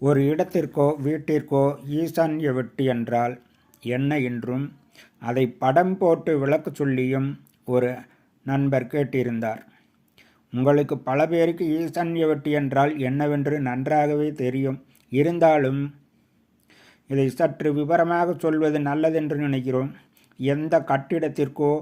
ஒரு இடத்திற்கோ வீட்டிற்கோ ஈசான்ய வெட்டு என்றால் என்ன என்றும் அதை படம் போட்டு விளக்கு சொல்லியும் ஒரு நண்பர் கேட்டிருந்தார். உங்களுக்கு பல பேருக்கு ஈசான்ய வெட்டு என்றால் என்னவென்று நன்றாகவே தெரியும். இருந்தாலும் இதை சற்று விவரமாக சொல்வது நல்லதென்று நினைக்கிறோம். எந்த கட்டிடத்திற்கோ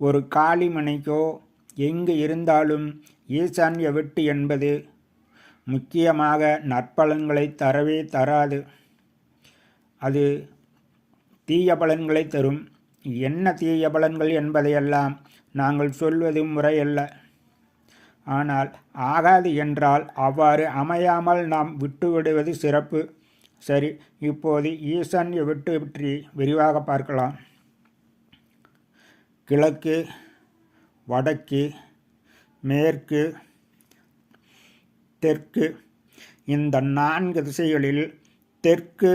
ஒரு காளிமனைக்கோ எங்கு இருந்தாலும் ஈசான்ய வெட்டு என்பது முக்கியமாக நற்பலன்களை தரவே தராது. அது தீய பலன்களை தரும். என்ன தீய பலன்கள் என்பதையெல்லாம் நாங்கள் சொல்வது முறையல்ல. ஆனால் ஆகாது என்றால் அவ்வாறு அமையாமல் நாம் விட்டுவிடுவது சிறப்பு. சரி இப்போது ஈசான்ய விட்டு பற்றி விரிவாக பார்க்கலாம். கிழக்கு வடக்கு மேற்கு தெற்கு. இந்த நான்கு திசைகளில் தெற்கு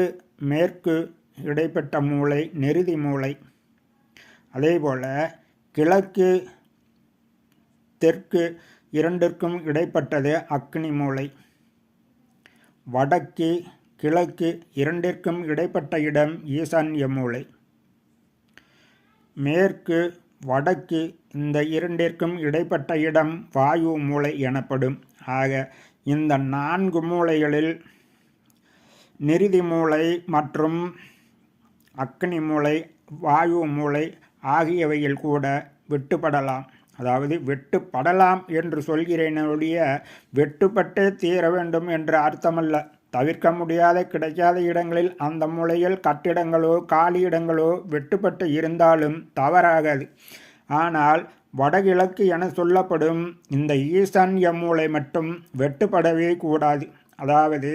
மேற்கு இடைப்பட்ட மூளை நெருதி மூளை அதேபோல் கிழக்கு தெற்கு இரண்டிற்கும் இடைப்பட்டது அக்னி மூளை வடக்கு கிழக்கு இரண்டிற்கும் இடைப்பட்ட இடம் ஈசான்ய மூளை மேற்கு வடக்கு இந்த இரண்டிற்கும் இடைப்பட்ட இடம் வாயு மூளை எனப்படும். ஆக இந்த நான்கு மூளைகளில் நிருதி மூளை மற்றும் அக்னி மூளை வாயு மூளை ஆகியவையில் கூட வெட்டுப்படலாம். அதாவது வெட்டுப்படலாம் என்று சொல்கிறேன் ஒழிய வெட்டுப்பட்டே தீர வேண்டும் என்று அர்த்தமல்ல. தவிர்க்க முடியாத கிடைக்காத இடங்களில் அந்த மூலையில் கட்டிடங்களோ காலி இடங்களோ வெட்டுப்பட்டு இருந்தாலும் தவறாகாது. ஆனால் வடகிழக்கு என சொல்லப்படும் இந்த ஈசான்ய மூளை மட்டும் வெட்டுப்படவே கூடாது. அதாவது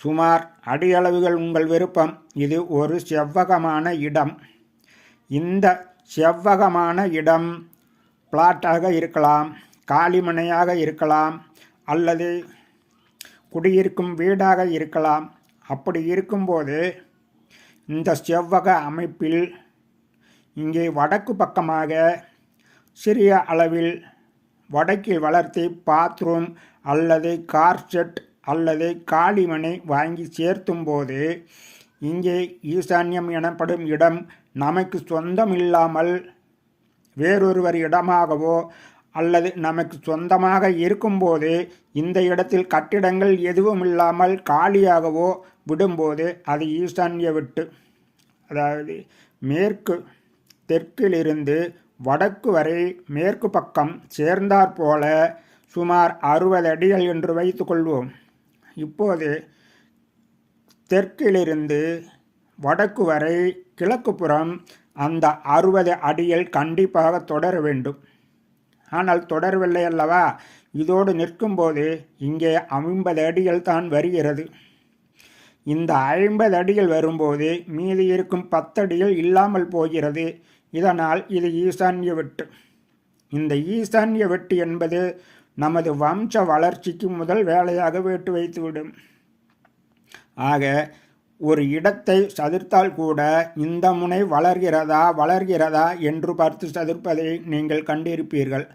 சுமார் அடியளவுகள் உங்கள் விருப்பம். இது ஒரு செவ்வகமான இடம். இந்த செவ்வகமான இடம் பிளாட்டாக இருக்கலாம் காலிமனையாக இருக்கலாம் அல்லது குடியிருக்கும் வீடாக இருக்கலாம். அப்படி இருக்கும்போது இந்த செவ்வக அமைப்பில் இங்கே வடக்கு பக்கமாக சிறிய அளவில் வடக்கில் வளர்த்தி பாத்ரூம் அல்லது கார் செட் அல்லது காளிமனை வாங்கி சேர்த்தும் போது இங்கே ஈசான்யம் எனப்படும் இடம் நமக்கு சொந்தமில்லாமல் வேறொருவர் இடமாகவோ அல்லது நமக்கு சொந்தமாக இருக்கும்போது இந்த இடத்தில் கட்டிடங்கள் எதுவும் இல்லாமல் காலியாகவோ விடும்போது அது ஈசான்ய விட்டு அதாவது மேற்கு தெற்கிலிருந்து வடக்கு வரை மேற்கு பக்கம் சேர்ந்தாற்போல சுமார் அறுபது அடிகள் என்று வைத்துக்கொள்வோம் இப்போது தெற்கிலிருந்து வடக்கு வரை கிழக்கு புறம் அந்த அறுபது அடிகள் கண்டிப்பாக தொடர வேண்டும். ஆனால் தொடரவில்லை அல்லவா? இதோடு நிற்கும்போது இங்கே ஐம்பது அடிகள் தான் வருகிறது. இந்த ஐம்பது அடிகள் வரும்போது மீதி இருக்கும் பத்தடிகள் இல்லாமல் போகிறது. இதனால் இது ஈசான்ய வெட்டு. இந்த ஈசான்ய வெட்டு என்பது நமது வம்ச வளர்ச்சிக்கு முதல் வேலையாக வேட்டு வைத்துவிடும். ஆக ஒரு இடத்தை சதிர்த்தால் கூட இந்த முனை வளர்கிறதா வளர்கிறதா என்று பார்த்து சதிர்ப்பதை நீங்கள் கண்டிருப்பீர்கள்.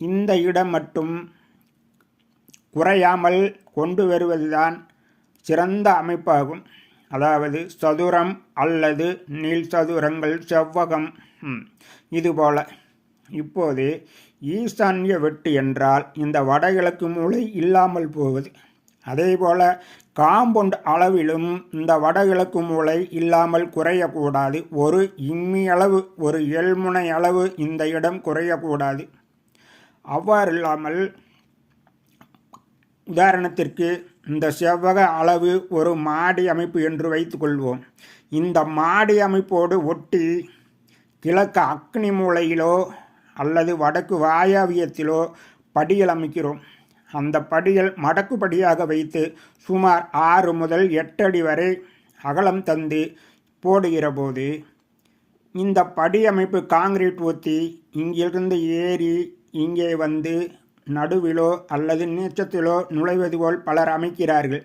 இந்த இடம் மட்டும் குறையாமல் கொண்டு வருவதுதான் சிறந்த அமைப்பாகும். அதாவது சதுரம் அல்லது நீள் சதுரங்கள் செவ்வகம். இதுபோல். இப்போது ஈசான்ய வெட்டு என்றால் இந்த வடகிழக்கு மூளை இல்லாமல் போவது. அதேபோல் காம்பவுண்ட் அளவிலும் இந்த வடகிழக்கு மூளை இல்லாமல் குறையக்கூடாது. ஒரு இம்மி அளவு ஒரு எல்முனை அளவு இந்த இடம் குறையக்கூடாது. அவ்வாறு இல்லாமல் உதாரணத்திற்கு இந்த செவ்வக அளவு ஒரு மாடி அமைப்பு என்று வைத்துக்கொள்வோம். இந்த மாடி அமைப்போடு ஒட்டி கிழக்கு அக்னி மூலையிலோ அல்லது வடக்கு வாயாவியத்திலோ படிகள் அமைக்கிறோம். அந்த படிகள் மடக்கு படியாக வைத்து சுமார் ஆறு முதல் எட்டு அடி வரை அகலம் தந்து போடுகிற போது இந்த படி அமைப்பு காங்கிரீட் ஊற்றி இங்கிருந்து ஏறி இங்கே வந்து நடுவிலோ அல்லது நீச்சத்திலோ நுழைவது போல் பலர் அமைக்கிறார்கள்.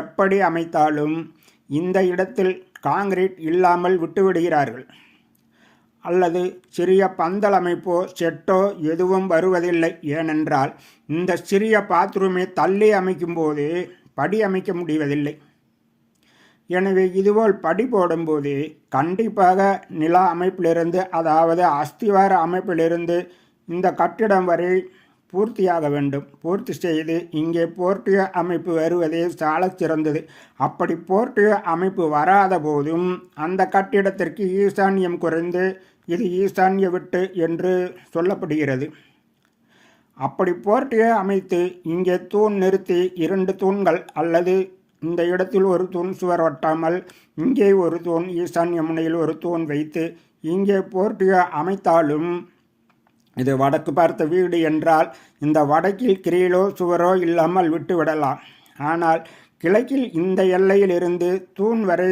எப்படி அமைத்தாலும் இந்த இடத்தில் காங்கிரீட் இல்லாமல் விட்டுவிடுகிறார்கள். அல்லது சிறிய பந்தல் அமைப்போ செட்டோ எதுவும் வருவதில்லை. ஏனென்றால் இந்த சிறிய பாத்ரூமை தள்ளி அமைக்கும்போது படி அமைக்க முடிவதில்லை. எனவே இதுபோல் படி போடும்போது கண்டிப்பாக நில அமைப்பிலிருந்து அதாவது அஸ்திவார அமைப்பிலிருந்து இந்த கட்டிடம் வரை பூர்த்தியாக வேண்டும். பூர்த்தி செய்து இங்கே போர்ட்டிய அமைப்பு வருவதே சால சிறந்தது. அப்படி போர்ட்டிய அமைப்பு வராத போதும் அந்த கட்டிடத்திற்கு ஈசான்யம் குறைந்து இது ஈசான்ய விட்டு என்று சொல்லப்படுகிறது. அப்படி போர்ட்டிய அமைத்து இங்கே தூண் நிறுத்தி இரண்டு தூண்கள் அல்லது இந்த இடத்தில் ஒரு தூண் சுவர் ஒட்டாமல் இங்கே ஒரு தூண் ஈசான்ய முனையில் ஒரு தூண் வைத்து இங்கே போர்ட்டிய அமைத்தாலும் இது வடக்கு பார்த்த வீடு என்றால் இந்த வடக்கில் கிரீலோ சுவரோ இல்லாமல் விட்டு விடலாம் ஆனால் கிழக்கில் இந்த எல்லையிலிருந்து தூண் வரை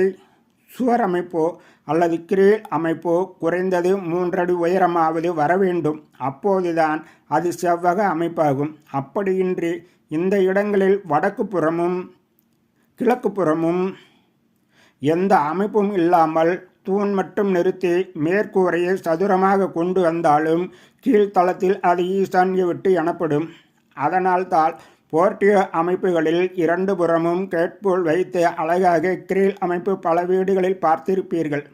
சுவர் அமைப்போ அல்லது கிரீல் அமைப்போ குறைந்தது மூன்றடி உயரமாவது வர வேண்டும். அப்போதுதான் அது செவ்வக அமைப்பாகும். அப்படியின்றி இந்த இடங்களில் வடக்கு புறமும் கிழக்கு புறமும் எந்த அமைப்பும் இல்லாமல் தூண் மட்டும் நிறுத்தி மேற்கூரையை சதுரமாக கொண்டு வந்தாலும் கீழ்த்தளத்தில் அது ஈசான்ய விட்டு எனப்படும். அதனால்தான் போர்ட்டியோ அமைப்புகளில் இரண்டு புறமும் கேட்போல் வைத்து அழகாக கிரீல் அமைப்பு பல வீடுகளில் பார்த்திருப்பீர்கள்.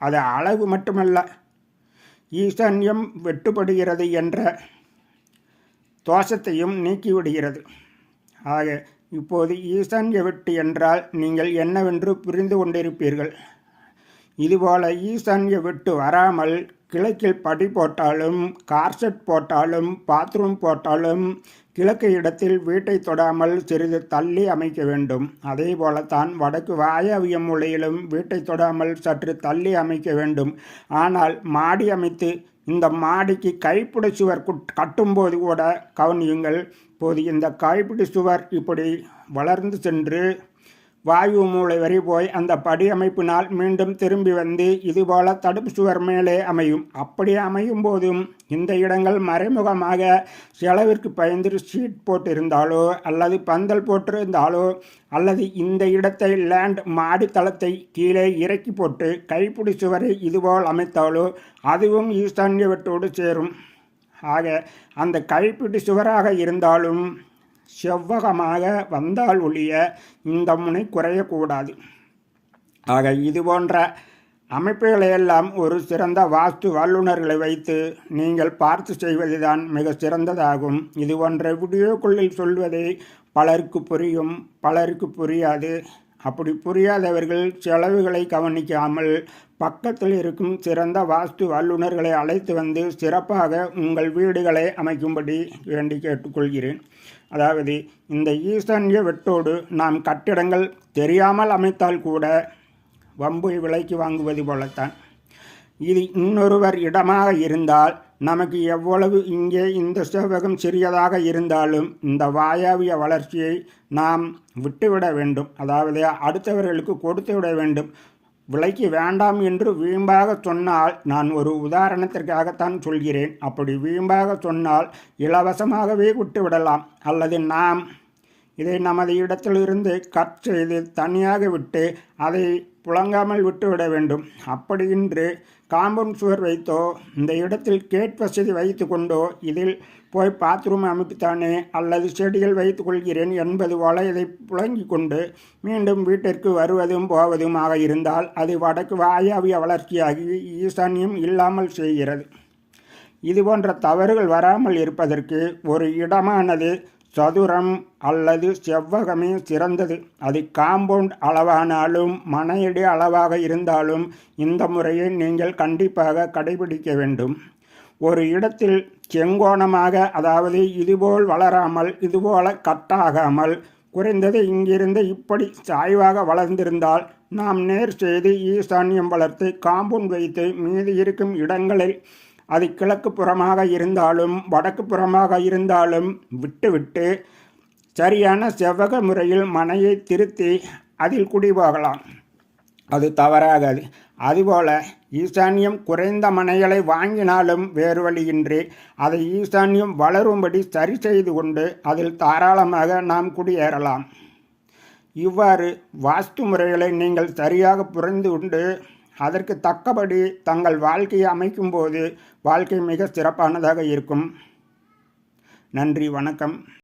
அது அழகு மட்டுமல்ல ஈசான்யம் வெட்டுப்படுகிறது என்ற தோஷத்தையும் நீக்கிவிடுகிறது. ஆக இப்போது ஈசான்ய வெட்டு என்றால் நீங்கள் என்னவென்று புரிந்து கொண்டிருப்பீர்கள்? இதுபோல ஈசான்ய விட்டு வராமல் கிழக்கில் படி போட்டாலும் கார்செட் போட்டாலும் பாத்ரூம் போட்டாலும் கிழக்கு இடத்தில் வீட்டை தொடாமல் சிறிது தள்ளி அமைக்க வேண்டும். அதே போலத்தான் வடக்கு வாயவிய மூலையிலும் வீட்டை தொடாமல் சற்று தள்ளி அமைக்க வேண்டும். ஆனால் மாடி அமைத்து இந்த மாடிக்கு கைப்பிடி சுவர் கட்டும்போது கூட கவனியுங்கள் போது இந்த கைப்பிடி சுவர் இப்படி வளர்ந்து சென்று வாயு மூளை வரை போய் அந்த படி அமைப்பினால் மீண்டும் திரும்பி வந்து இதுபோல தடுப்பு சுவர் மேலே அமையும். அப்படி அமையும் போதும் இந்த இடங்கள் மறைமுகமாக செலவிற்கு பயந்து ஷீட் போட்டிருந்தாலோ அல்லது பந்தல் போட்டிருந்தாலோ அல்லது இந்த இடத்தை லேண்ட் மாடித்தளத்தை கீழே இறக்கி போட்டு கைப்பிடி சுவரை இதுபோல் அமைத்தாலோ அதுவும் ஈஸ்டான்யவற்றோடு சேரும். ஆக அந்த கைப்பிடி சுவராக இருந்தாலும் செவ்வகமாக வந்தால் ஒழிய இந்த முனை குறையக்கூடாது. ஆக இது போன்ற அமைப்புகளையெல்லாம் ஒரு சிறந்த வாஸ்து வல்லுநர்களை வைத்து நீங்கள் பார்த்து செய்வதுதான் மிக சிறந்ததாகும். இது போன்ற வீடியோக்குள்ளில் சொல்வதை பலருக்கு புரியும் பலருக்கு புரியாது. அப்படி புரியாதவர்கள் செலவுகளை கவனிக்காமல் பக்கத்தில் இருக்கும் சிறந்த வாஸ்து வல்லுநர்களை அழைத்து வந்து சிறப்பாக உங்கள் வீடுகளை அமைக்கும்படி வேண்டி கேட்டுக்கொள்கிறேன். அதாவது இந்த ஈசான்ய வெட்டோடு நாம் கட்டிடங்கள் தெரியாமல் அமைத்தால் கூட வம்பு விலைக்கு வாங்குவது போலத்தான். இது இன்னொருவர் இடமாக இருந்தால் நமக்கு எவ்வளவு இங்கே இந்த செவ்வகம் சிறியதாக இருந்தாலும் இந்த வாயாவிய வளர்ச்சியை நாம் விட்டுவிட வேண்டும். அதாவது அடுத்தவர்களுக்கு கொடுத்து விட வேண்டும். விலைக்கு வேண்டாம் என்று வீம்பாக சொன்னால் நான் ஒரு உதாரணத்திற்காகத்தான் சொல்கிறேன். அப்படி வீம்பாக சொன்னால் இலவசமாகவே விட்டுவிடலாம். அல்லது நாம் இதை நமது இடத்திலிருந்து கட் செய்து தனியாக விட்டு அதை புழங்காமல் விட்டுவிட வேண்டும். அப்படியின்றி காம்பவுண்ட் சுவர் வைத்தோ இந்த இடத்தில் கேட் வசதி வைத்து கொண்டோ இதில் போய் பாத்ரூம் அமைப்புத்தானே அல்லது செடிகள் வைத்துக்கொள்கிறேன் என்பது போல இதை புழங்கிக் கொண்டு மீண்டும் வீட்டிற்கு வருவதும் போவதுமாக இருந்தால் அது வடக்கு வாயாவிய வளர்ச்சியாகி ஈசான்யம் இல்லாமல் செய்கிறது. இது போன்ற தவறுகள் வராமல் இருப்பதற்கு ஒரு இடமானது சதுரம் அல்லது செவ்வகமே சிறந்தது. அது காம்பவுண்ட் அளவானாலும் மனையடி அளவாக இருந்தாலும் இந்த முறையை நீங்கள் கண்டிப்பாக கடைபிடிக்க வேண்டும். ஒரு இடத்தில் செங்கோணமாக அதாவது இதுபோல் வளராமல் இதுபோல கட்டாகாமல் குறைந்தது இங்கிருந்து இப்படி சாய்வாக வளர்ந்திருந்தால் நாம் நேர் செய்து ஈசான்யம் வளர்த்து காம்பவுண்ட் வைத்து மீதி இருக்கும் இடங்களில் அது கிழக்கு புறமாக இருந்தாலும் வடக்கு புறமாக இருந்தாலும் விட்டுவிட்டு சரியான செவ்வக முறையில் மனையை திருத்தி அதில் குடிபோகலாம். அது தவறாகாது. அதுபோல ஈசான்யம் குறைந்த மனைகளை வாங்கினாலும் வேறு வழியின்றி அதை ஈசான்யம் வளரும்படி சரி செய்து கொண்டு அதில் தாராளமாக நாம் குடியேறலாம். இவ்வாறு வாஸ்து முறைகளை நீங்கள் சரியாக புரிந்து கொண்டு அதற்கு தக்கபடி தங்கள் வாழ்க்கையை அமைக்கும்போது வாழ்க்கை மிக சிறப்பானதாக இருக்கும். நன்றி வணக்கம்.